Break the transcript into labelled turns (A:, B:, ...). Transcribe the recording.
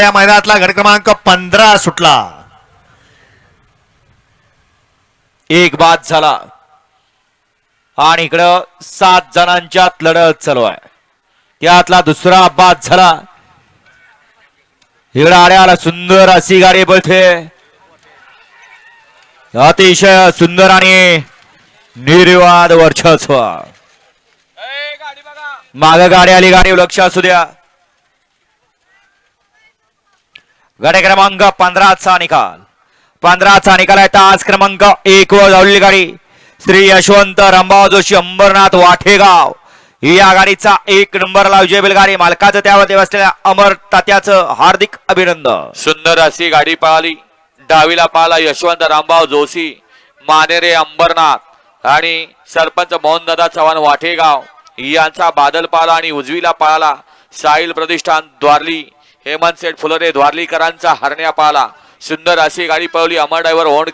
A: या मैदानातला गट क्रमांक पंधरा सुटला.
B: एक बाद झाला. आणि इकडं सात जणांच्यात लढत चालू आहे. त्यातला दुसरा बाद झाला. इकडं आड्याला सुंदर अशी गाडी पळते. अतिशय सुंदर आणि निर्वाद वर्चस्व. माग गाडी आली गाडी लक्ष असू द्या. गाडी क्रमांक पंधराचा निकाल. पंधराचा निकाल आहे. तास क्रमांक एक वर धावलेली गाडी. श्री यशवंत रंभाव जोशी अंबरनाथ वाठेगाव. या गाडीचा एक नंबरला विजय गाडी मालकाचं त्यावर बसलेल्या अमर तात्याचं हार्दिक अभिनंदन.
C: सुंदर अशी गाडी पळाली डावीला पाहिला यशवंत रामभाव जोशी मानेरे अंबरनाथ आणि सरपंच मोहनदादा चव्हाण वाठेगाव. यांचा बादल पाला आणि उजवीला पाळाला साहिल प्रतिष्ठान द्वारली. हेमंत सेठ फुलरे द्वारलीकरांचा हरण्या पाला सुंदर अशी गाडी पळवली. अमर ड्रायव्हर